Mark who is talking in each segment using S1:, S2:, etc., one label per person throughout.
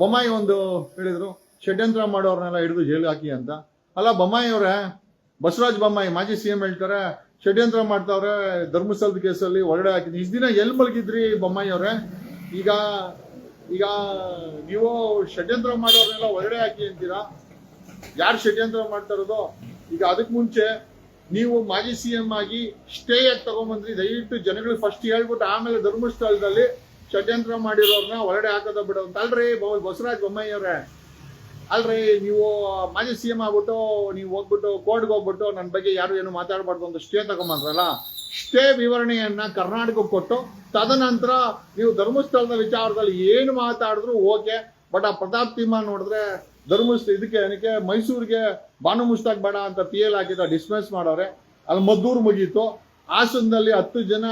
S1: ಬೊಮ್ಮಾಯಿ ಒಂದು ಹೇಳಿದರು, ಷಡ್ಯಂತ್ರ ಮಾಡೋರನ್ನೆಲ್ಲ ಹಿಡಿದು ಜೈಲು ಹಾಕಿ ಅಂತ. ಅಲ್ಲ, ಬೊಮ್ಮಾಯಿ ಅವರೇ, ಬಸವರಾಜ್ ಬೊಮ್ಮಾಯಿ ಮಾಜಿ ಸಿ ಎಂ ಹೇಳ್ತಾರೆ, ಷಡ್ಯಂತ್ರ ಮಾಡ್ತಾವ್ರೆ, ಧರ್ಮಸ್ಥಳದ ಕೇಸಲ್ಲಿ ಹೊರಗಡೆ ಹಾಕಿದ್ವಿ ಇಷ್ಟು ದಿನ ಎಲ್ಲಿ ಮಲಗಿದ್ರಿ ಬೊಮ್ಮಾಯಿ ಅವರೇ? ಈಗ ಈಗ ನೀವು ಷಡ್ಯಂತ್ರ ಮಾಡೋರ್ನೆಲ್ಲ ಹೊರಗಡೆ ಹಾಕಿ ಅಂತೀರಾ? ಯಾರು ಷಡ್ಯಂತ್ರ ಮಾಡ್ತಾ ಇರೋದು? ಈಗ ಅದಕ್ಕೆ ಮುಂಚೆ ನೀವು ಮಾಜಿ ಸಿ ಎಂ ಆಗಿ ಸ್ಟೇ ಆಗಿ ತಗೊಂಬಂದ್ರಿ? ದಯವಿಟ್ಟು ಜನಗಳಿಗೆ ಫಸ್ಟ್ ಹೇಳ್ಬಿಟ್ಟು ಆಮೇಲೆ ಧರ್ಮಸ್ಥಳದಲ್ಲಿ ಷಡ್ಯಂತ್ರ ಮಾಡಿರೋರ್ನ ಹೊರಗಡೆ ಹಾಕೋದ ಬಿಡೋ ಅಂತ. ಅಲ್ರಿ ಬಸವರಾಜ್ ಬೊಮ್ಮಾಯಿ ಅವ್ರೆ ಅಲ್ರಿ, ನೀವು ಮಾಜಿ ಸಿ ಎಂ ಆಗ್ಬಿಟ್ಟು, ನೀವು ಹೋಗ್ಬಿಟ್ಟು ಕೋರ್ಟ್ಗೆ ಹೋಗ್ಬಿಟ್ಟು ನನ್ನ ಬಗ್ಗೆ ಯಾರು ಏನು ಮಾತಾಡಬಾರ್ದು ಅಂತ ಸ್ಟೇ ತಗೊಂಬಂದ್ರಲ್ಲ ಸ್ಟೇ ವಿವರಣೆಯನ್ನ ಕರ್ನಾಟಕಕ್ಕೆ ಕೊಟ್ಟು, ತದನಂತರ ನೀವು ಧರ್ಮಸ್ಥಳದ ವಿಚಾರದಲ್ಲಿ ಏನು ಮಾತಾಡಿದ್ರು ಓಕೆ, ಬಟ್ ಆ ಪ್ರತಾಪ್ ತಿಮ್ಮ ನೋಡಿದ್ರೆ ಧರ್ಮಸ್ಥಳ ಇದಕ್ಕೆ, ಏನಕ್ಕೆ, ಮೈಸೂರಿಗೆ ಬಾನು ಮುಸ್ತಾಕ್ ಬೇಡ ಅಂತ ಪಿ ಎಲ್ ಹಾಕಿದ ಡಿಸ್ಮಿಸ್ ಮಾಡೋರೆ. ಅಲ್ಲಿ ಮದ್ದೂರು ಮುಗೀತು. ಹಾಸನದಲ್ಲಿ ಹತ್ತು ಜನ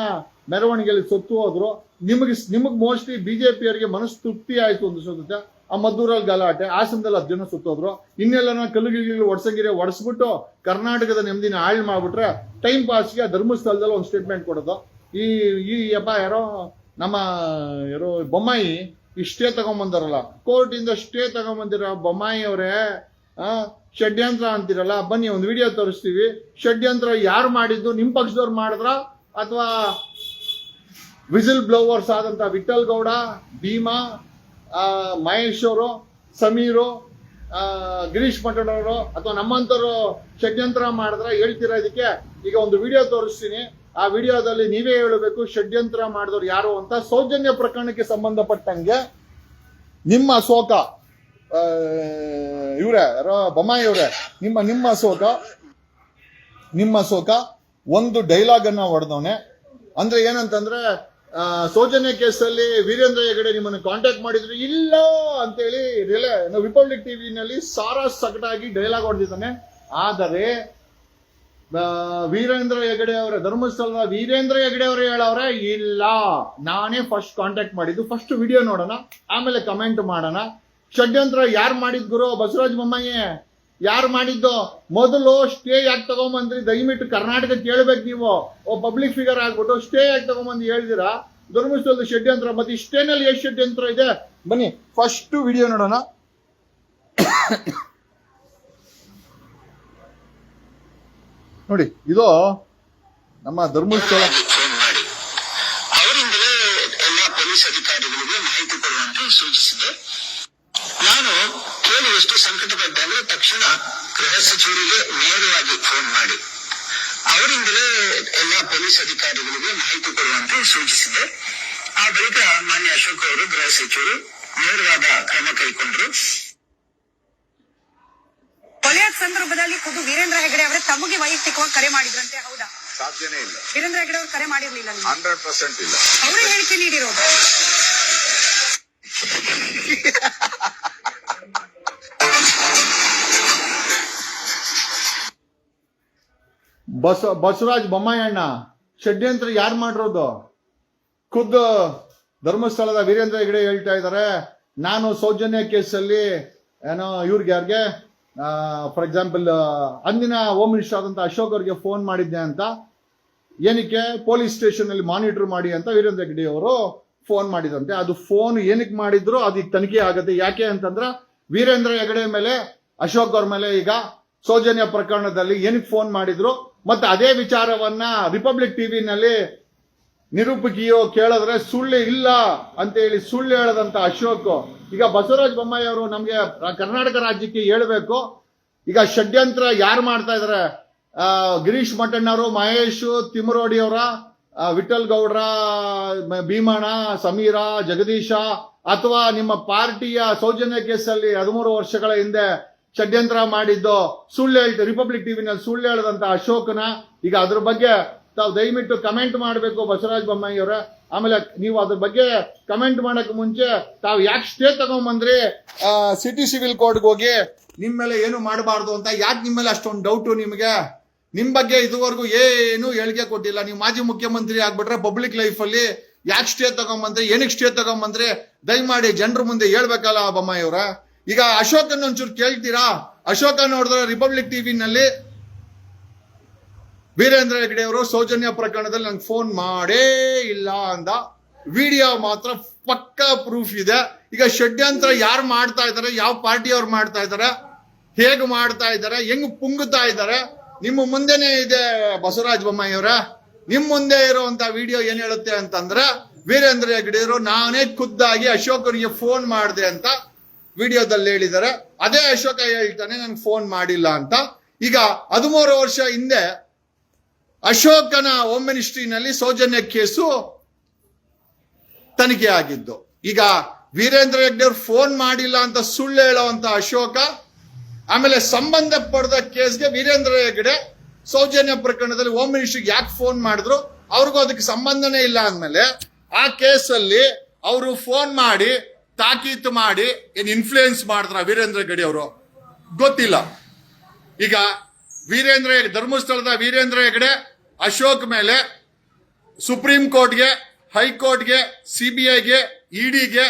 S1: ಮೆರವಣಿಗೆಯಲ್ಲಿ ಸತ್ತು ಹೋದ್ರು. ನಿಮಗೆ ನಿಮಗೆ ಮೋಸ್ಟ್ಲಿ ಬಿಜೆಪಿಯವರಿಗೆ ಮನಸ್ಸು ತೃಪ್ತಿ ಆಯಿತು ಒಂದು ಅನ್ಸುತ್ತೆ ಆ ಮದ್ದೂರಲ್ಲಿ ಗಲಾಟೆ, ಹಾಸನದಲ್ಲಿ ಹತ್ತು ಜನ ಸುತ್ತೋದ್ರು. ಇನ್ನೆಲ್ಲ ಕಲ್ಲುಗಿಲ್ಲಿ ಒಡ್ಸಂಗಿರಿ ಒಡಿಸ್ಬಿಟ್ಟು ಕರ್ನಾಟಕದ ನೆಮ್ಮದಿನ ಹಾಳು ಮಾಡ್ಬಿಟ್ರೆ ಟೈಮ್ ಪಾಸ್ಗೆ ಧರ್ಮಸ್ಥಳದಲ್ಲಿ ಒಂದು ಸ್ಟೇಟ್ಮೆಂಟ್ ಕೊಡೋದು. ಈ ಈ ಅಪ್ಪ ಯಾರೋ, ನಮ್ಮ ಯಾರೋ ಬೊಮ್ಮಾಯಿ ಈ ಸ್ಟೇ ತಗೊಂಬಂದಾರಲ್ಲ. ಕೋರ್ಟಿಂದ ಸ್ಟೇ ತಗೊಂಬಂದಿರೋ ಬೊಮ್ಮಾಯಿ ಅವರೇ ಷಡ್ಯಂತ್ರ ಅಂತಿರಲ್ಲ, ಬನ್ನಿ ಒಂದು ವಿಡಿಯೋ ತೋರಿಸ್ತೀವಿ. ಷಡ್ಯಂತ್ರ ಯಾರು ಮಾಡಿದ್ದು ನಿಮ್ಮ ಪಕ್ಷದವ್ರು ಮಾಡಿದ್ರ ಅಥವಾ ವಿಸಿಲ್ ಬ್ಲೋವರ್ಸ್ ಆದಂತ ವಿಠಲ್ ಗೌಡ, ಭೀಮಾ ಮಹೇಶ್ ಅವರು, ಸಮೀರು ಗಿರೀಶ್ ಮಠಡ್ ಅಥವಾ ನಮ್ಮಂತರು ಷಡ್ಯಂತ್ರ ಮಾಡಿದ್ರೆ ಹೇಳ್ತೀರಾ ಇದಕ್ಕೆ? ಈಗ ಒಂದು ವಿಡಿಯೋ ತೋರಿಸ್ತೀನಿ. ಆ ವಿಡಿಯೋದಲ್ಲಿ ನೀವೇ ಹೇಳಬೇಕು, ಷಡ್ಯಂತ್ರ ಮಾಡಿದವ್ರು ಯಾರು ಅಂತ ಸೌಜನ್ಯ ಪ್ರಕರಣಕ್ಕೆ ಸಂಬಂಧಪಟ್ಟಂಗೆ ನಿಮ್ಮ ಶೋಕ ಇವರೇ, ಯಾರೋ, ಬೊಮ್ಮಾಯಿ ಇವ್ರೆ ನಿಮ್ಮ ನಿಮ್ಮ ಶೋಕ ನಿಮ್ಮ ಶೋಕ ಒಂದು ಡೈಲಾಗ್ ಅನ್ನ ಹೊಡೆದವನೆ. ಅಂದ್ರೆ ಏನಂತಂದ್ರೆ ಸೌಜನ್ಯ ಕೇಸಲ್ಲಿ ವೀರೇಂದ್ರ ಹೆಗಡೆ ನಿಮ್ಮನ್ನು ಕಾಂಟ್ಯಾಕ್ಟ್ ಮಾಡಿದ್ರು. ಇಲ್ಲ ಅಂತೇಳಿ ರಿಲೇ ರಿಪಬ್ಲಿಕ್ ಟಿವಿನಲ್ಲಿ ಸಾರಾ ಸಕಟಾಗಿ ಡೈಲಾಗ್ ಹೊಡೆದಿದ್ದಾನೆ. ಆದರೆ ವೀರೇಂದ್ರ ಹೆಗಡೆ ಅವರ, ಧರ್ಮಸ್ಥಳದ ವೀರೇಂದ್ರ ಹೆಗಡೆ ಅವರು ಹೇಳವ್ರೆ, ಇಲ್ಲ. ನಾನೇ ಫಸ್ಟ್ ಕಾಂಟ್ಯಾಕ್ಟ್ ಮಾಡಿದ್ದು. ಫಸ್ಟ್ ವಿಡಿಯೋ ನೋಡೋಣ, ಆಮೇಲೆ ಕಮೆಂಟ್ ಮಾಡೋಣ. ಷಡ್ಯಂತ್ರ ಯಾರು ಮಾಡಿದ್ ಗುರು? ಬಸವರಾಜ ಬೊಮ್ಮಾಯಿ. ಯಾರು ಮಾಡಿದ್ದು? ಮೊದಲು ಸ್ಟೇ ಯಾಕೆ ತಗೊಂಬಂದ್ರಿ? ದಯವಿಟ್ಟು ಕರ್ನಾಟಕ ಕೇಳ್ಬೇಕು ನೀವು. ಓ ಪಬ್ಲಿಕ್ ಫಿಗರ್ ಆಗ್ಬಿಟ್ಟು ಸ್ಟೇ ಯಾಕೆ ತಗೊಂಬಂದು ಹೇಳಿದಿರಾ? ಧರ್ಮಸ್ಥಳದ ಷಡ್ಯಂತ್ರ, ಮತ್ತೆ ಇಷ್ಟೇನಲ್ಲಿ ಎಷ್ಟು ಷಡ್ಯಂತ್ರ ಇದೆ? ಬನ್ನಿ ಫಸ್ಟ್ ವಿಡಿಯೋ ನೋಡೋಣ. ನೋಡಿ, ಇದು ನಮ್ಮ ಧರ್ಮಸ್ಥಳ.
S2: ಅವರಿಂದಲೇ ಎಲ್ಲ ಪೊಲೀಸ್ ಅಧಿಕಾರಿಗಳಿಗೆ ಮಾಹಿತಿ ಕೊಡುವಂತೆ ಸೂಚಿಸಿದೆ. ನಾನು ಎಷ್ಟು ಸಂಕಟಪಟ್ಟೆ ಅಂದ್ರೆ ತಕ್ಷಣ ಗೃಹ ಸಚಿವರಿಗೆ ನೇರವಾಗಿ ಫೋನ್ ಮಾಡಿ. ಅವರಿಂದಲೇ ಎಲ್ಲ ಪೊಲೀಸ್ ಅಧಿಕಾರಿಗಳಿಗೆ ಮಾಹಿತಿ ಕೊಡುವಂತೆ ಸೂಚಿಸಿದೆ. ಆ ಬಳಿಕ ಮಾನ್ಯ ಅಶೋಕ್ ಅವರು ಗೃಹ ಸಚಿವರು ನೇರವಾದ ಕ್ರಮ ಕೈಗೊಂಡರು.
S3: ಕೊಲೆಯ ಸಂದರ್ಭದಲ್ಲಿ ಖುದ್ದು ವೀರೇಂದ್ರ ಹೆಗಡೆ ಅವರೇ ತಮಗೆ ವೈಯಕ್ತಿಕವಾಗಿ ಕರೆ ಮಾಡಿದ್ರಂತೆ ಹೌದಾ?
S4: ಸಾಧ್ಯನೇ ಇಲ್ಲ.
S3: ವೀರೇಂದ್ರ ಹೆಗಡೆ ಅವರು ಕರೆ ಮಾಡಿರ್ಲಿಲ್ಲ.
S4: ಹಂಡ್ರೆಡ್ ಪರ್ಸೆಂಟ್ ಇಲ್ಲ.
S3: ಅವರೇ ಹೇಳಿಕೆ ನೀಡಿರೋದು.
S1: ಬಸ, ಬಸವರಾಜ್ ಬೊಮ್ಮಾಯಣ್ಣ, ಷಡ್ಯಂತ್ರ ಯಾರು ಮಾಡಿರೋದು? ಖುದ್ದು ಧರ್ಮಸ್ಥಳದ ವೀರೇಂದ್ರ ಹೆಗಡೆ ಹೇಳ್ತಾ ಇದ್ದಾರೆ ನಾನು ಸೌಜನ್ಯ ಕೇಸಲ್ಲಿ, ಏನೋ ಇವ್ರಿಗೆ ಯಾರಿಗೆ ಫಾರ್ ಎಕ್ಸಾಂಪಲ್ ಅಂದಿನ ಹೋಮ್ ಮಿನಿಸ್ಟರ್ ಆದಂತ ಅಶೋಕ್ ಅವ್ರಿಗೆ ಫೋನ್ ಮಾಡಿದ್ದೆ ಅಂತ. ಏನಕ್ಕೆ? ಪೊಲೀಸ್ ಸ್ಟೇಷನ್ ಅಲ್ಲಿ ಮಾನಿಟರ್ ಮಾಡಿ ಅಂತ ವೀರೇಂದ್ರ ಹೆಗಡೆ ಅವರು ಫೋನ್ ಮಾಡಿದಂತೆ. ಅದು ಫೋನ್ ಏನಕ್ಕೆ ಮಾಡಿದ್ರು ಅದಕ್ಕೆ ತನಿಖೆ ಆಗುತ್ತೆ ಯಾಕೆ ಅಂತಂದ್ರೆ, ವೀರೇಂದ್ರ ಹೆಗಡೆ ಮೇಲೆ, ಅಶೋಕ್ ಅವ್ರ ಮೇಲೆ ಈಗ ಸೌಜನ್ಯ ಪ್ರಕರಣದಲ್ಲಿ ಏನಕ್ಕೆ ಫೋನ್ ಮಾಡಿದ್ರು? ಮತ್ತೆ ಅದೇ ವಿಚಾರವನ್ನ ರಿಪಬ್ಲಿಕ್ ಟಿವಿನಲ್ಲಿ ನಿರೂಪಕಿಯೋ ಕೇಳಿದ್ರೆ ಸುಳ್ಳು ಇಲ್ಲ ಅಂತ ಹೇಳಿ ಸುಳ್ಳು ಹೇಳದಂತ ಅಶೋಕ್. ಈಗ ಬಸವರಾಜ ಬೊಮ್ಮಾಯಿ ಅವರು ನಮಗೆ ಕರ್ನಾಟಕ ರಾಜ್ಯಕ್ಕೆ ಹೇಳ್ಬೇಕು. ಈಗ ಷಡ್ಯಂತ್ರ ಯಾರು ಮಾಡ್ತಾ ಇದಾರೆ? ಗಿರೀಶ್ ಮಠಣ್ಣವರು, ಮಹೇಶ್ ತಿಮ್ಮರೋಡಿ ಅವರ ವಿಠಲ್ ಗೌಡ್ರ ಭೀಮಣ್ಣ, ಸಮೀರ, ಜಗದೀಶ, ಅಥವಾ ನಿಮ್ಮ ಪಾರ್ಟಿಯ ಸೌಜನ್ಯ ಕೇಸಲ್ಲಿ ಹದಿಮೂರು ವರ್ಷಗಳ ಹಿಂದೆ ಷಡ್ಯಂತ್ರ ಮಾಡಿದ್ದು ಸುಳ್ಳು ಹೇಳ್ತಾರೆ ರಿಪಬ್ಲಿಕ್ ಟಿವಿನಲ್ಲಿ ಸುಳ್ಳು ಹೇಳದಂತ ಅಶೋಕನ. ಈಗ ಅದ್ರ ಬಗ್ಗೆ ತಾವು ದಯವಿಟ್ಟು ಕಮೆಂಟ್ ಮಾಡಬೇಕು ಬಸವರಾಜ ಬೊಮ್ಮಾಯಿ ಅವರೇ. ಆಮೇಲೆ ನೀವು ಅದ್ರ ಬಗ್ಗೆ ಕಮೆಂಟ್ ಮಾಡಕ್ ಮುಂಚೆ ತಾವು ಯಾಕೆ ಸ್ಟೇ ತಗೊಂಬಂದ್ರಿ? ಸಿಟಿ ಸಿವಿಲ್ ಕೋರ್ಟ್ಗೆ ಹೋಗಿ ನಿಮ್ಮ ಮೇಲೆ ಏನು ಮಾಡಬಾರ್ದು ಅಂತ ಯಾಕೆ ನಿಮ್ಮ ಮೇಲೆ ಅಷ್ಟೊಂದು ಡೌಟು ನಿಮಗೆ? ನಿಮ್ಮ ಬಗ್ಗೆ ಇದುವರೆಗೂ ಏನು ಹೇಳಿಕೆ ಕೊಟ್ಟಿಲ್ಲ. ನೀವು ಮಾಜಿ ಮುಖ್ಯಮಂತ್ರಿ ಆಗ್ಬಿಟ್ರೆ ಪಬ್ಲಿಕ್ ಲೈಫ್ ಅಲ್ಲಿ ಯಾಕೆ ಸ್ಟೇ ತಗೊಂಬಂದ್ರಿ? ಏನಕ್ಕೆ ಸ್ಟೇ ತಗೊಂಬಂದ್ರಿ? ದಯಮಾಡಿ ಜನರ ಮುಂದೆ ಹೇಳ್ಬೇಕಲ್ಲ ಬೊಮ್ಮಾಯಿ ಅವ್ರ. ಈಗ ಅಶೋಕನ್ ಒಂಚೂರು ಕೇಳ್ತೀರಾ? ಅಶೋಕ ನೋಡಿದ್ರೆ ರಿಪಬ್ಲಿಕ್ ಟಿವಿನಲ್ಲಿ ವೀರೇಂದ್ರ ಹೆಗ್ಡೆ ಅವರು ಸೌಜನ್ಯ ಪ್ರಕರಣದಲ್ಲಿ ನಂಗೆ ಫೋನ್ ಮಾಡೇ ಇಲ್ಲ ಅಂದ. ವಿಡಿಯೋ ಮಾತ್ರ ಪಕ್ಕಾ ಪ್ರೂಫ್ ಇದೆ. ಈಗ ಷಡ್ಯಂತ್ರ ಯಾರು ಮಾಡ್ತಾ ಇದ್ದಾರೆ ಯಾವ ಪಾರ್ಟಿಯವ್ರು ಮಾಡ್ತಾ ಇದ್ದಾರೆ ಹೇಗೆ ಮಾಡ್ತಾ ಇದ್ದಾರೆ ಹೆಂಗ್ ಪುಂಗುತ್ತಾ ಇದ್ದಾರೆ ನಿಮ್ಮ ಮುಂದೆನೆ ಇದೆ ಬಸವರಾಜ ಬೊಮ್ಮಾಯಿಯವರ ನಿಮ್ ಮುಂದೆ ಇರುವಂತ ವಿಡಿಯೋ ಏನ್ ಹೇಳುತ್ತೆ ಅಂತಂದ್ರೆ ವೀರೇಂದ್ರ ಹೆಗ್ಡೆಯವರು ನಾನೇ ಖುದ್ದಾಗಿ ಅಶೋಕನಿಗೆ ಫೋನ್ ಮಾಡಿದೆ ಅಂತ ವಿಡಿಯೋದಲ್ಲಿ ಹೇಳಿದ್ದಾರೆ. ಅದೇ ಅಶೋಕ ಹೇಳ್ತಾನೆ, ನನ್ಗೆ ಫೋನ್ ಮಾಡಿಲ್ಲ ಅಂತ. ಈಗ ಹದಿಮೂರು ವರ್ಷ ಹಿಂದೆ ಅಶೋಕನ ಹೋಮ್ ಮಿನಿಸ್ಟ್ರಿನಲ್ಲಿ ಸೌಜನ್ಯ ಕೇಸು ತನಿಖೆ ಆಗಿದ್ದು. ಈಗ ವೀರೇಂದ್ರ ಹೆಗ್ಡೆ ಫೋನ್ ಮಾಡಿಲ್ಲ ಅಂತ ಸುಳ್ಳು ಹೇಳುವಂತ ಅಶೋಕ, ಆಮೇಲೆ ಸಂಬಂಧ ಪಡೆದ ಕೇಸ್ಗೆ ವೀರೇಂದ್ರ ಹೆಗ್ಡೆ ಸೌಜನ್ಯ ಪ್ರಕರಣದಲ್ಲಿ ಹೋಮ್ ಮಿನಿಸ್ಟ್ರಿಗೆ ಯಾಕೆ ಫೋನ್ ಮಾಡಿದ್ರು? ಅವ್ರಿಗೂ ಅದಕ್ಕೆ ಸಂಬಂಧನೇ ಇಲ್ಲ ಅಂದಮೇಲೆ ಆ ಕೇಸಲ್ಲಿ ಅವರು ಫೋನ್ ಮಾಡಿ ತಾಕೀತು ಮಾಡಿ ಏನು ಇನ್ಫ್ಲೂಯೆನ್ಸ್ ಮಾಡಿದ್ರ ವೀರೇಂದ್ರ ಗಡಿ ಅವರು? ಗೊತ್ತಿಲ್ಲ. ಈಗ ವೀರೇಂದ್ರ ಧರ್ಮಸ್ಥಳದ ವೀರೇಂದ್ರ ಹೆಗಡೆ, ಅಶೋಕ್ ಮೇಲೆ ಸುಪ್ರೀಂ ಕೋರ್ಟ್ಗೆ ಹೈಕೋರ್ಟ್ಗೆ ಸಿ ಬಿ ಐಗೆ ಇಡಿಗೆ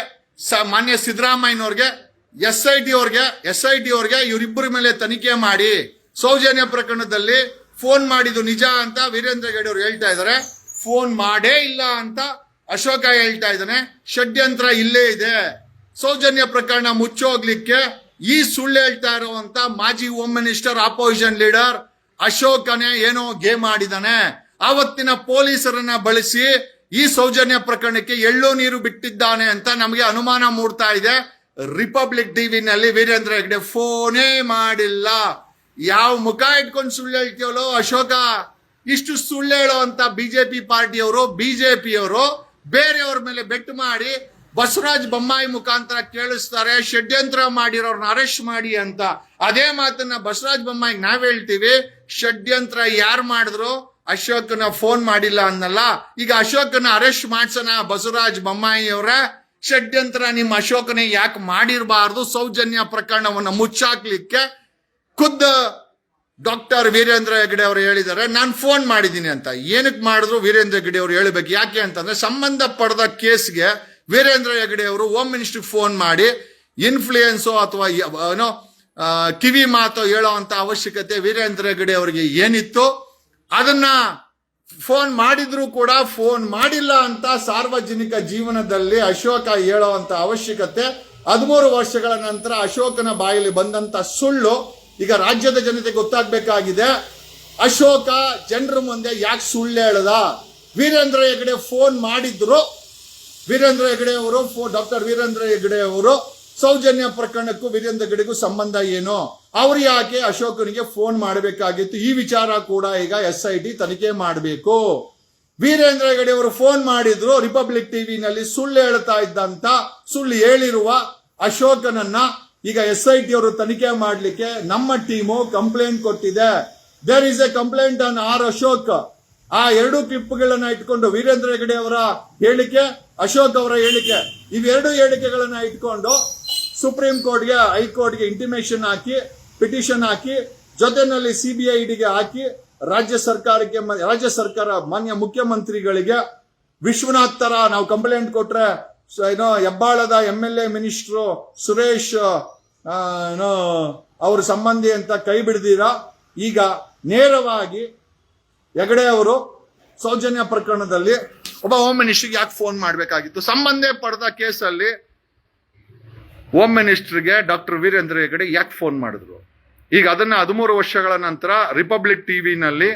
S1: ಮಾನ್ಯ ಸಿದ್ದರಾಮಯ್ಯನವ್ರಿಗೆ ಎಸ್ ಐ ಟಿ ಅವ್ರಿಗೆ ಎಸ್ ಐ ಟಿ ಅವ್ರಿಗೆ ಇವರಿಬ್ಬರ ಮೇಲೆ ತನಿಖೆ ಮಾಡಿ. ಸೌಜನ್ಯ ಪ್ರಕರಣದಲ್ಲಿ ಫೋನ್ ಮಾಡಿದ್ದು ನಿಜ ಅಂತ ವೀರೇಂದ್ರ ಗಡಿ ಅವರು ಹೇಳ್ತಾ ಇದ್ದಾರೆ ಫೋನ್ ಮಾಡೇ ಇಲ್ಲ ಅಂತ ಅಶೋಕ ಹೇಳ್ತಾ ಇದ್ದಾನೆ, ಷಡ್ಯಂತ್ರ ಇಲ್ಲೇ ಇದೆ. ಸೌಜನ್ಯ ಪ್ರಕರಣ ಮುಚ್ಚೋಗ್ಲಿಕ್ಕೆ ಈ ಸುಳ್ಳು ಹೇಳ್ತಾ ಇರುವಂತ ಮಾಜಿ ಹೋಮ್ ಮಿನಿಸ್ಟರ್ ಆಪೋಸಿಷನ್ ಲೀಡರ್ ಅಶೋಕನೇ ಏನೋ ಗೇಮ್ ಆಡಿದಾನೆ. ಆವತ್ತಿನ ಪೊಲೀಸರನ್ನ ಬಳಸಿ ಈ ಸೌಜನ್ಯ ಪ್ರಕರಣಕ್ಕೆ ಎಳ್ಳು ನೀರು ಬಿಟ್ಟಿದ್ದಾನೆ ಅಂತ ನಮಗೆ ಅನುಮಾನ ಮೂಡ್ತಾ ಇದೆ. ರಿಪಬ್ಲಿಕ್ ಟಿವಿನಲ್ಲಿ ವೀರೇಂದ್ರ ಹೆಗ್ಡೆ ಫೋನೇ ಮಾಡಿಲ್ಲ. ಯಾವ ಮುಖ ಇಟ್ಕೊಂಡು ಸುಳ್ಳು ಹೇಳ್ತೀವಲ್ಲೋ ಅಶೋಕ? ಇಷ್ಟು ಸುಳ್ಳು ಹೇಳುವಂತ ಬಿಜೆಪಿ ಪಾರ್ಟಿಯವರು ಬಿಜೆಪಿಯವರು ಬೇರೆಯವ್ರ ಮೇಲೆ ಬೆಟ್ಟು ಮಾಡಿ ಬಸವರಾಜ್ ಬೊಮ್ಮಾಯಿ ಮುಖಾಂತರ ಕೇಳಿಸ್ತಾರೆ, ಷಡ್ಯಂತ್ರ ಮಾಡಿರೋರ್ನ ಅರೆಸ್ಟ್ ಮಾಡಿ ಅಂತ. ಅದೇ ಮಾತನ್ನ ಬಸವರಾಜ್ ಬೊಮ್ಮಾಯಿ ನಾವ್ ಹೇಳ್ತೀವಿ, ಷಡ್ಯಂತ್ರ ಯಾರು ಮಾಡಿದ್ರು ಅಶೋಕನ ಫೋನ್ ಮಾಡಿಲ್ಲ ಅನ್ನಲ್ಲ. ಈಗ ಅಶೋಕನ ಅರೆಸ್ಟ್ ಮಾಡ್ಸೋಣ ಬಸವರಾಜ್ ಬೊಮ್ಮಾಯಿ ಅವರ ಷಡ್ಯಂತ್ರ ನಿಮ್ಮ ಅಶೋಕನೇ ಯಾಕೆ ಮಾಡಿರಬಾರ್ದು ಸೌಜನ್ಯ ಪ್ರಕರಣವನ್ನು ಮುಚ್ಚಾಕ್ಲಿಕ್ಕೆ, ಖುದ್ದ ಡಾಕ್ಟರ್ ವೀರೇಂದ್ರ ಹೆಗ್ಡೆ ಅವರು ಹೇಳಿದ್ದಾರೆ, ನಾನು ಫೋನ್ ಮಾಡಿದ್ದೀನಿ ಅಂತ. ಏನಕ್ಕೆ ಮಾಡಿದ್ರು ವೀರೇಂದ್ರ ಹೆಗ್ಡೆ ಅವರು ಹೇಳಬೇಕು, ಯಾಕೆ ಅಂತಂದ್ರೆ ಸಂಬಂಧ ಪಡೆದ ಕೇಸ್ಗೆ ವೀರೇಂದ್ರ ಹೆಗ್ಡೆ ಅವರು ಹೋಮ್ ಮಿನಿಸ್ಟ್ರಿ ಫೋನ್ ಮಾಡಿ ಇನ್ಫ್ಲೂಯೆನ್ಸು ಅಥವಾ ಏನೋ ಕಿವಿ ಮಾತು ಹೇಳೋವಂಥ ಅವಶ್ಯಕತೆ ವೀರೇಂದ್ರ ಹೆಗ್ಡೆ ಅವರಿಗೆ ಏನಿತ್ತು, ಅದನ್ನ ಫೋನ್ ಮಾಡಿದ್ರು ಕೂಡ ಫೋನ್ ಮಾಡಿಲ್ಲ ಅಂತ ಸಾರ್ವಜನಿಕ ಜೀವನದಲ್ಲಿ ಅಶೋಕ ಹೇಳೋವಂಥ ಅವಶ್ಯಕತೆ. ಹದಿಮೂರು ವರ್ಷಗಳ ನಂತರ ಅಶೋಕನ ಬಾಯಲ್ಲಿ ಬಂದಂತ ಸುಳ್ಳು ಈಗ ರಾಜ್ಯದ ಜನತೆ ಗೊತ್ತಾಗಬೇಕಾಗಿದೆ. ಅಶೋಕ ಜನರ ಮುಂದೆ ಯಾಕೆ ಸುಳ್ಳು ಹೇಳ್ದ? ವೀರೇಂದ್ರ ಹೆಗಡೆ ಫೋನ್ ಮಾಡಿದ್ರು. ವೀರೇಂದ್ರ ಹೆಗಡೆ ಅವರು ಡಾಕ್ಟರ್ ವೀರೇಂದ್ರ ಹೆಗಡೆ ಅವರು, ಸೌಜನ್ಯ ಪ್ರಕರಣಕ್ಕೂ ವೀರೇಂದ್ರ ಹೆಗಡೆಗೂ ಸಂಬಂಧ ಏನು? ಅವ್ರು ಯಾಕೆ ಅಶೋಕನಿಗೆ ಫೋನ್ ಮಾಡಬೇಕಾಗಿತ್ತು? ಈ ವಿಚಾರ ಕೂಡ ಈಗ ಎಸ್ ಐ ಟಿ ತನಿಖೆ ಮಾಡಬೇಕು. ವೀರೇಂದ್ರ ಹೆಗಡೆ ಅವರು ಫೋನ್ ಮಾಡಿದ್ರು. ರಿಪಬ್ಲಿಕ್ ಟಿವಿನಲ್ಲಿ ಸುಳ್ಳು ಹೇಳ್ತಾ ಇದ್ದಂತ, ಸುಳ್ಳು ಹೇಳಿರುವ ಅಶೋಕನನ್ನ ಈಗ ಎಸ್ ಐ ಟಿ ಅವರು ತನಿಖೆ ಮಾಡಲಿಕ್ಕೆ ನಮ್ಮ ಟೀಮು ಕಂಪ್ಲೇಂಟ್ ಕೊಟ್ಟಿದೆ. There is a complaint on R Ashok ಆ ಎರಡು ಕ್ಲಿಪ್ಗಳನ್ನ ಇಟ್ಕೊಂಡು ವೀರೇಂದ್ರ ಹೆಗಡೆ ಅವರ ಹೇಳಿಕೆ ಅಶೋಕ್ ಅವರ ಹೇಳಿಕೆ, ಇವೆರಡು ಹೇಳಿಕೆಗಳನ್ನ ಇಟ್ಕೊಂಡು ಸುಪ್ರೀಂ ಕೋರ್ಟ್ಗೆ ಹೈಕೋರ್ಟ್ಗೆ ಇಂಟಿಮೇಷನ್ ಹಾಕಿ ಪಿಟಿಷನ್ ಹಾಕಿ ಜೊತೆನಲ್ಲಿ ಸಿಬಿಐ ಡಿಗೆ ಹಾಕಿ, ರಾಜ್ಯ ಸರ್ಕಾರಕ್ಕೆ ರಾಜ್ಯ ಸರ್ಕಾರ ಮಾನ್ಯ ಮುಖ್ಯಮಂತ್ರಿಗಳಿಗೆ ವಿಶ್ವನಾಥ್ ತರ ನಾವು ಕಂಪ್ಲೇಂಟ್ ಕೊಟ್ರೆ ಏನೋ ಹೆಬ್ಬಾಳದ M L A minister Suresh ಅವ್ರ ಸಂಬಂಧಿ ಅಂತ ಕೈ ಬಿಡ್ದೀರಾ? ಈಗ ನೇರವಾಗಿ ಹೆಗಡೆ ಅವರು ಸೌಜನ್ಯ ಪ್ರಕರಣದಲ್ಲಿ ಒಬ್ಬ ಹೋಮ್ ಮಿನಿಸ್ಟರ್ಗೆ ಯಾಕೆ ಫೋನ್ ಮಾಡಬೇಕಾಗಿತ್ತು? ಸಂಬಂಧ ಪಡೆದ ಕೇಸಲ್ಲಿ ಹೋಮ್ ಮಿನಿಸ್ಟ್ರಿಗೆ ಡಾಕ್ಟರ್ ವೀರೇಂದ್ರ ಹೆಗಡೆ ಯಾಕೆ ಫೋನ್ ಮಾಡಿದ್ರು? ಈಗ ಅದನ್ನ ಹದಿಮೂರು ವರ್ಷಗಳ ನಂತರ ರಿಪಬ್ಲಿಕ್ ಟಿವಿನಲ್ಲಿ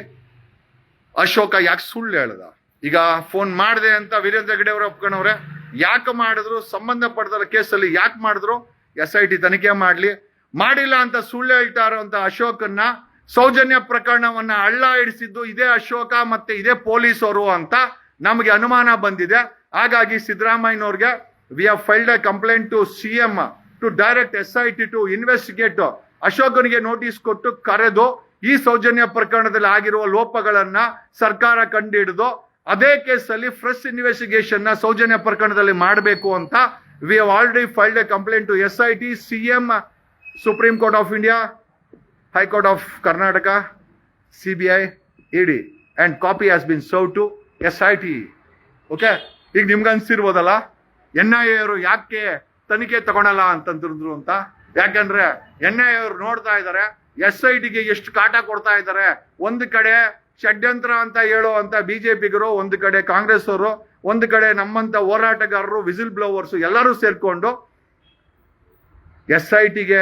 S1: ಅಶೋಕ ಯಾಕೆ ಸುಳ್ಳು ಹೇಳ್ದ? ಈಗ ಫೋನ್ ಮಾಡಿದೆ ಅಂತ ವೀರೇಂದ್ರ ಹೆಗಡೆ ಅವರು ಒಪ್ಕೊಂಡವ್ರೆ, ಯಾಕೆ ಮಾಡಿದ್ರು? ಸಂಬಂಧ ಪಡೆದ ಕೇಸಲ್ಲಿ ಯಾಕೆ ಮಾಡಿದ್ರು? ಎಸ್ ಐ ಟಿ ತನಿಖೆ ಮಾಡಲಿ. ಮಾಡಿಲ್ಲ ಅಂತ ಸುಳ್ಳು ಹೇಳ್ತಾ ಇರುವಂತ ಅಶೋಕನ್ನ ಸೌಜನ್ಯ ಪ್ರಕರಣವನ್ನ ಅಳ್ಳ ಹಿಡಿಸಿದ್ದು ಇದೇ ಅಶೋಕ ಮತ್ತೆ ಇದೇ ಪೊಲೀಸರು ಅಂತ ನಮಗೆ ಅನುಮಾನ ಬಂದಿದೆ. ಹಾಗಾಗಿ ಸಿದ್ದರಾಮಯ್ಯನವ್ರಿಗೆ we have filed a complaint to C M to direct S I T to investigate ಅಶೋಕನಿಗೆ notice ಕೊಟ್ಟು ಕರೆದು ಈ ಸೌಜನ್ಯ ಪ್ರಕರಣದಲ್ಲಿ ಆಗಿರುವ ಲೋಪಗಳನ್ನ ಸರ್ಕಾರ ಕಂಡುಹಿಡಿದು ಅದೇ ಕೇಸಲ್ಲಿ ಫ್ರೆಶ್ ಇನ್ವೆಸ್ಟಿಗೇಷನ್ ಸೌಜನ್ಯ ಪ್ರಕರಣದಲ್ಲಿ ಮಾಡಬೇಕು ಅಂತ we have already filed a complaint to SIT, CM, Supreme Court of India, High Court of Karnataka, CBI, ED. And copy has been served to SIT. Okay ಈಗ ನಿಮ್ಗೆ ಅನ್ಸಿರ್ಬೋದಲ್ಲ ಎನ್ ಐ ಅವರು ಯಾಕೆ ತನಿಖೆ ತಗೊಳಲ್ಲ ಅಂತಂದ್ರು ಅಂತ ಯಾಕಂದ್ರೆ ಎನ್ ಐ ಅವರು ನೋಡ್ತಾ ಇದ್ದಾರೆ ಎಸ್ ಐ ಟಿಗೆ ಎಷ್ಟು ಕಾಟ ಕೊಡ್ತಾ ಇದ್ದಾರೆ ಒಂದು ಕಡೆ ಷಡ್ಯಂತ್ರ ಅಂತ ಹೇಳೋ ಅಂತ ಬಿಜೆಪಿಗರು, ಒಂದು ಕಡೆ ಕಾಂಗ್ರೆಸ್ ಅವರು ಒಂದು ಕಡೆ ನಮ್ಮಂತ ಹೋರಾಟಗಾರರು ವಿಸಿಲ್ ಬ್ಲೋವರ್ಸ್ ಎಲ್ಲರೂ ಸೇರ್ಕೊಂಡು ಎಸ್ ಐ ಟಿಗೆ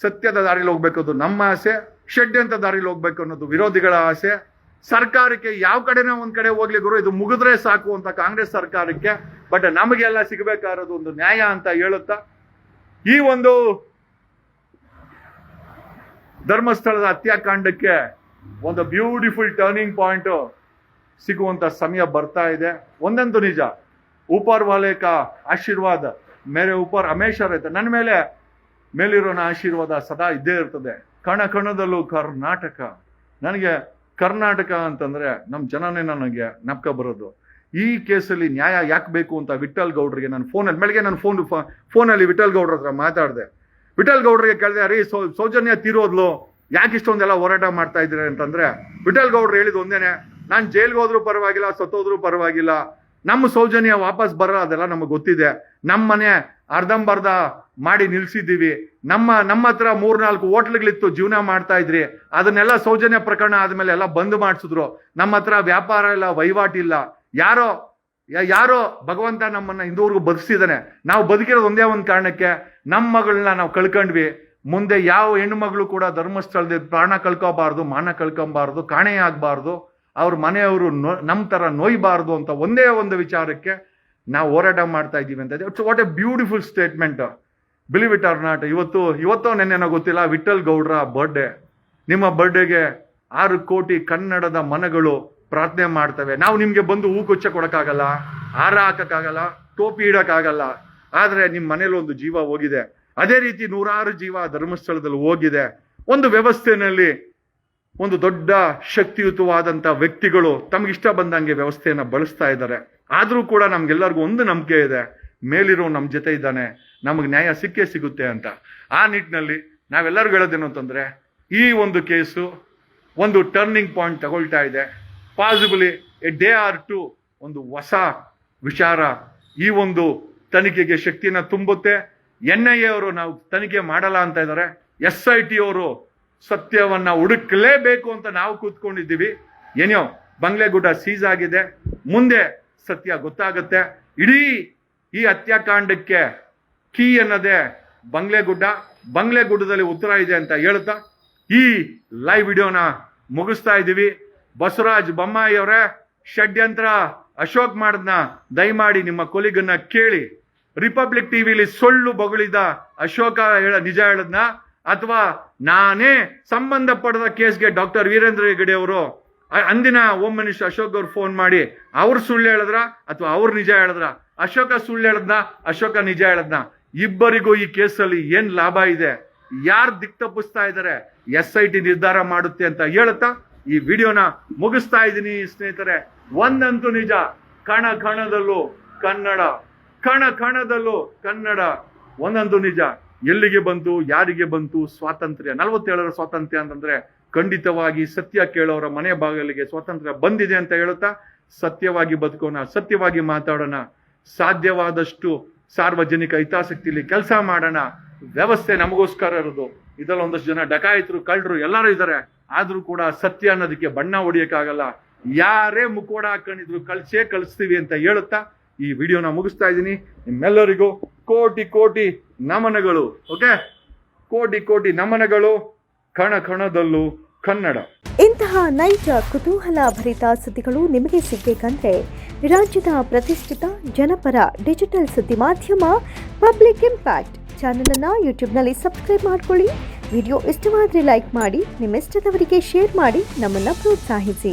S1: ಸತ್ಯದ ದಾರಿಲಿ ಹೋಗ್ಬೇಕು ನಮ್ಮ ಆಸೆ ಷಡ್ಯಂತ ದಾರಿಲಿ ಹೋಗ್ಬೇಕು ಅನ್ನೋದು ವಿರೋಧಿಗಳ ಆಸೆ. ಸರ್ಕಾರಕ್ಕೆ ಯಾವ ಕಡೆನ ಒಂದ್ ಕಡೆ ಹೋಗ್ಲಿ ಗುರು, ಇದು ಮುಗಿದ್ರೆ ಸಾಕು ಅಂತ ಕಾಂಗ್ರೆಸ್ ಸರ್ಕಾರಕ್ಕೆ ಬಟ್ ನಮಗೆಲ್ಲ ಸಿಗಬೇಕಾಗಿರೋದು ಒಂದು ನ್ಯಾಯ ಅಂತ ಹೇಳುತ್ತಾ, ಈ ಒಂದು ಧರ್ಮಸ್ಥಳದ ಹತ್ಯಾಕಾಂಡಕ್ಕೆ ಒಂದು ಬ್ಯೂಟಿಫುಲ್ ಟರ್ನಿಂಗ್ ಪಾಯಿಂಟ್ ಸಿಗುವಂತ ಸಮಯ ಬರ್ತಾ ಇದೆ. ಒಂದೊಂದು ನಿಜ, ಉಪರ್ ವಾಲೆ ಆಶೀರ್ವಾದ ಮೇಲೆ ಉಪರ್ ಅಮೇಶ್ವರ ಇರುತ್ತೆ ನನ್ನ ಮೇಲೆ ಮೇಲಿರೋನ ಆಶೀರ್ವಾದ ಸದಾ ಇದ್ದೇ ಇರ್ತದೆ. ಕಣ ಕಣದಲ್ಲೂ ಕರ್ನಾಟಕ. ನನಗೆ ಕರ್ನಾಟಕ ಅಂತಂದ್ರೆ ನಮ್ಮ ಜನನೇ ನನಗೆ ನಪ್ಕ ಬರೋದು. ಈ ಕೇಸಲ್ಲಿ ನ್ಯಾಯ ಯಾಕೆ ಬೇಕು ಅಂತ ವಿಠಲ್ ಗೌಡ್ರಿಗೆ ನಾನು ಫೋನಲ್ಲಿ ಮೇಲೆ ನಾನು ಫೋನ್, ಫೋನಲ್ಲಿ ವಿಠಲ್ ಗೌಡ್ರ ಹತ್ರ ಮಾತಾಡಿದೆ. ವಿಠಲ್ ಗೌಡ್ರಿಗೆ ಕೇಳಿದೆ, ಅರೇ ಸೌಜನ್ಯ ತೀರೋದ್ಲು. ಯಾಕೆ ಇಷ್ಟೊಂದೆಲ್ಲ ಹೋರಾಟ ಮಾಡ್ತಾ ಇದ್ರೆ ಅಂತಂದ್ರೆ ವಿಠಲ್ ಗೌಡ್ರು ಹೇಳಿದ ಒಂದೇನೆ, ನಾನು ಜೈಲ್ಗೆ ಹೋದ್ರೂ ಪರವಾಗಿಲ್ಲ, ಸತ್ತೋದ್ರೂ ಪರವಾಗಿಲ್ಲ, ನಮ್ಮ ಸೌಜನ್ಯ ವಾಪಸ್ ಬರಲ್ಲ, ಅದೆಲ್ಲ ನಮಗೆ ಗೊತ್ತಿದೆ. ನಮ್ಮ ಮನೆ ಅರ್ಧಂಬರ್ಧ ಮಾಡಿ ನಿಲ್ಸಿದ್ದೀವಿ. ನಮ್ಮ ನಮ್ಮ ಹತ್ರ ಮೂರ್ನಾಲ್ಕು ಹೋಟ್ಲ್ಗಳಿತ್ತು, ಜೀವನ ಮಾಡ್ತಾ ಇದ್ರಿ. ಅದನ್ನೆಲ್ಲ ಸೌಜನ್ಯ ಪ್ರಕರಣ ಆದ್ಮೇಲೆ ಎಲ್ಲ ಬಂದ್ ಮಾಡಿಸಿದ್ರು. ನಮ್ಮ ಹತ್ರ ವ್ಯಾಪಾರ ಇಲ್ಲ ವಹಿವಾಟಿಲ್ಲ ಯಾರೋ ಯಾರೋ ಭಗವಂತ ನಮ್ಮನ್ನ ಇಂದೂರ್ಗು ಬದುಕಿಸಿದಾನೆ. ನಾವು ಬದುಕಿರೋದು ಒಂದೇ ಒಂದು ಕಾರಣಕ್ಕೆ ನಮ್ಮ ಮಗಳನ್ನ ನಾವು ಕಳ್ಕೊಂಡ್ವಿ. ಮುಂದೆ ಯಾವ ಹೆಣ್ಣು ಮಗಳು ಕೂಡ ಧರ್ಮಸ್ಥಳದ ಪ್ರಾಣ ಕಳ್ಕೋಬಾರ್ದು, ಮಾನ ಕಳ್ಕೊಬಾರ್ದು, ಕಾಣೆ ಆಗಬಾರ್ದು, ಅವ್ರ ಮನೆಯವರು ನೋ ನಮ್ಮ ಥರ ನೋಯ್ಬಾರ್ದು ಅಂತ ಒಂದೇ ಒಂದು ವಿಚಾರಕ್ಕೆ ನಾವು ಹೋರಾಟ ಮಾಡ್ತಾ ಇದ್ದೀವಿ ಅಂತ it's what a beautiful statement believe it or not ಇವತ್ತು, ಇವತ್ತೋ ನೆನ್ನೆನೋ ಗೊತ್ತಿಲ್ಲ ವಿಠಲ್ ಗೌಡ್ರ ಬರ್ಡೇ ನಿಮ್ಮ ಬರ್ಡೇಗೆ ಆರು ಕೋಟಿ ಕನ್ನಡದ ಮನಗಳು ಪ್ರಾರ್ಥನೆ ಮಾಡ್ತವೆ. ನಾವು ನಿಮಗೆ ಬಂದು ಹೂ ಕೊಚ್ಚ ಕೊಡೋಕ್ಕಾಗಲ್ಲ, ಹಾರ ಹಾಕೋಕ್ಕಾಗಲ್ಲ, ಟೋಪಿ ಇಡೋಕ್ಕಾಗಲ್ಲ, ಆದರೆ ನಿಮ್ಮ ಮನೇಲಿ ಒಂದು ಜೀವ ಹೋಗಿದೆ. ಅದೇ ರೀತಿ ನೂರಾರು ಜೀವ ಧರ್ಮಸ್ಥಳದಲ್ಲಿ ಹೋಗಿದೆ. ಒಂದು ವ್ಯವಸ್ಥೆನಲ್ಲಿ ಒಂದು ದೊಡ್ಡ ಶಕ್ತಿಯುತವಾದಂಥ ವ್ಯಕ್ತಿಗಳು ತಮಗಿಷ್ಟ ಬಂದಂಗೆ ವ್ಯವಸ್ಥೆಯನ್ನು ಬಳಸ್ತಾ ಇದ್ದಾರೆ. ಆದರೂ ಕೂಡ ನಮ್ಗೆಲ್ಲರಿಗೂ ಒಂದು ನಂಬಿಕೆ ಇದೆ. ಮೇಲಿರೋ ನಮ್ಮ ಜೊತೆ ಇದ್ದಾನೆ. ನಮಗೆ ನ್ಯಾಯ ಸಿಕ್ಕೇ ಸಿಗುತ್ತೆ ಅಂತ. ಆ ನಿಟ್ಟಿನಲ್ಲಿ ನಾವೆಲ್ಲರಿಗೂ ಹೇಳೋದೇನು ಅಂತಂದ್ರೆ, ಈ ಒಂದು ಕೇಸು ಒಂದು ಟರ್ನಿಂಗ್ ಪಾಯಿಂಟ್ ತಗೊಳ್ತಾ ಇದೆ. Possibly a day or two ಒಂದು ಹೊಸ ವಿಚಾರ ಈ ಒಂದು ತನಿಖೆಗೆ ಶಕ್ತಿಯನ್ನು ತುಂಬುತ್ತೆ. ಎನ್ ಐ ಎ ಅವರು ನಾವು ತನಿಖೆ ಮಾಡಲ್ಲ ಅಂತ ಇದ್ದಾರೆ. ಎಸ್ ಐ ಟಿ ಅವರು ಸತ್ಯವನ್ನ ಹುಡುಕಲೇಬೇಕು ಅಂತ ನಾವು ಕೂತ್ಕೊಂಡಿದ್ದೀವಿ. ಏನೋ ಬಂಗ್ಲೆಗುಡ್ಡ ಸೀಸ್ ಆಗಿದೆ. ಮುಂದೆ ಸತ್ಯ ಗೊತ್ತಾಗುತ್ತೆ. ಇಡೀ ಈ ಹತ್ಯಾಕಾಂಡಕ್ಕೆ ಕೀ ಅನ್ನೋದೇ ಬಂಗ್ಲೆಗುಡ್ಡ. ಬಂಗ್ಲೆಗುಡ್ಡದಲ್ಲಿ ಉತ್ತರ ಇದೆ ಅಂತ ಹೇಳ್ತಾ ಈ ಲೈವ್ ವಿಡಿಯೋನ ಮುಗಿಸ್ತಾ ಇದ್ದೀವಿ. ಬಸವರಾಜ್ ಬೊಮ್ಮಾಯಿ ಅವರೇ, ಷಡ್ಯಂತ್ರ ಅಶೋಕ್ ಮಾಡದ್ನ ದಯಮಾಡಿ ನಿಮ್ಮ ಕೊಲಿಗನ್ನ ಕೇಳಿ. ರಿಪಬ್ಲಿಕ್ ಟಿವಿಲಿ ಸೊಳ್ಳು ಬಗಳಿದ ಅಶೋಕ ಹೇಳ ನಿಜ ಹೇಳದ್ನ? ಅಥವಾ ನಾನೇ ಸಂಬಂಧಪಡದ ಕೇಸ್ಗೆ ಡಾಕ್ಟರ್ ವೀರೇಂದ್ರ ಹೆಗಡೆ ಅವರು ಅಂದಿನ ಓಮ್ ಮಿನಿಸ್ಟರ್ ಅಶೋಕ್ ಅವ್ರು ಫೋನ್ ಮಾಡಿ, ಅವ್ರು ಸುಳ್ಳು ಹೇಳಿದ್ರ ಅಥವಾ ಅವ್ರು ನಿಜ ಹೇಳಿದ್ರ? ಅಶೋಕ ಸುಳ್ಳು ಹೇಳದ್ನ? ಅಶೋಕ ನಿಜ ಹೇಳದ್ನ? ಇಬ್ಬರಿಗೂ ಈ ಕೇಸಲ್ಲಿ ಏನ್ ಲಾಭ ಇದೆ? ಯಾರು ದಿಕ್ ತಪ್ಪಿಸ್ತಾ ಇದ್ದಾರೆ ಎಸ್ ಐ ಟಿ ನಿರ್ಧಾರ ಮಾಡುತ್ತೆ ಅಂತ ಹೇಳುತ್ತಾ? ಈ ವಿಡಿಯೋನ ಮುಗಿಸ್ತಾ ಇದ್ದೀನಿ ಸ್ನೇಹಿತರೆ. ಒಂದಂತೂ ನಿಜ, ಕಣ ಕಣದಲ್ಲೂ ಕನ್ನಡ. ಕಣ ಕಣದಲ್ಲೂ ಕನ್ನಡ ಒಂದೊಂದು ನಿಜ. ಎಲ್ಲಿಗೆ ಬಂತು, ಯಾರಿಗೆ ಬಂತು ಸ್ವಾತಂತ್ರ್ಯ? ನಲವತ್ತೇಳರ ಸ್ವಾತಂತ್ರ್ಯ ಅಂತಂದ್ರೆ ಖಂಡಿತವಾಗಿ ಸತ್ಯ ಕೇಳೋರ ಮನೆ ಬಾಗಿಲಿಗೆ ಸ್ವಾತಂತ್ರ್ಯ ಬಂದಿದೆ ಅಂತ ಹೇಳುತ್ತಾ, ಸತ್ಯವಾಗಿ ಬದುಕೋಣ, ಸತ್ಯವಾಗಿ ಮಾತಾಡೋಣ, ಸಾಧ್ಯವಾದಷ್ಟು ಸಾರ್ವಜನಿಕ ಹಿತಾಸಕ್ತಿಲಿ ಕೆಲಸ ಮಾಡೋಣ, ವ್ಯವಸ್ಥೆ ನಮಗೋಸ್ಕರ ಇರೋದು. ಇದರಲ್ಲಿ ಒಂದಷ್ಟು ಜನ ಡಕಾಯಿತರು, ಕಳ್ಳರು ಎಲ್ಲರೂ ಇದ್ದಾರೆ. ಆದ್ರೂ ಕೂಡ ಸತ್ಯ ಅನ್ನೋದಕ್ಕೆ ಬಣ್ಣ ಹೊಡಿಯಕ್ಕಾಗಲ್ಲ. ಯಾರೇ ಮುಖೋಡ ಹಾಕೊಂಡಿದ್ರು ಕಳ್ಸೇ ಕಳಿಸ್ತೀವಿ ಅಂತ ಹೇಳುತ್ತಾ ಈ ವಿಡಿಯೋನ ಮುಗಿಸ್ತಾ ಇದ್ದೀನಿ. ನಿಮ್ಮೆಲ್ಲರಿಗೂ ಕೋಟಿ ಕೋಟಿ ನಮನಗಳು, ಓಕೆ? ಕೋಟಿ ಕೋಟಿ ನಮನಗಳು. ಕಣ ಕಣದಲ್ಲೂ ಕನ್ನಡ.
S4: ಇಂತಹ ನೈಜ, ಕುತೂಹಲ ಭರಿತ ಸುದ್ದಿಗಳು ನಿಮಗೆ ಸಿಗಬೇಕಂದ್ರೆ ರಾಜ್ಯದ ಪ್ರತಿಷ್ಠಿತ ಜನಪರ ಡಿಜಿಟಲ್ ಸುದ್ದಿ ಮಾಧ್ಯಮ ಪಬ್ಲಿಕ್ ಇಂಪ್ಯಾಕ್ಟ್ ಚಾನಲನ್ನು ಯೂಟ್ಯೂಬ್ನಲ್ಲಿ ಸಬ್ಸ್ಕ್ರೈಬ್ ಮಾಡ್ಕೊಳ್ಳಿ. ವಿಡಿಯೋ ಇಷ್ಟವಾದರೆ ಲೈಕ್ ಮಾಡಿ, ನಿಮ್ಮಿಷ್ಟದವರಿಗೆ ಶೇರ್ ಮಾಡಿ, ನಮ್ಮನ್ನು ಪ್ರೋತ್ಸಾಹಿಸಿ.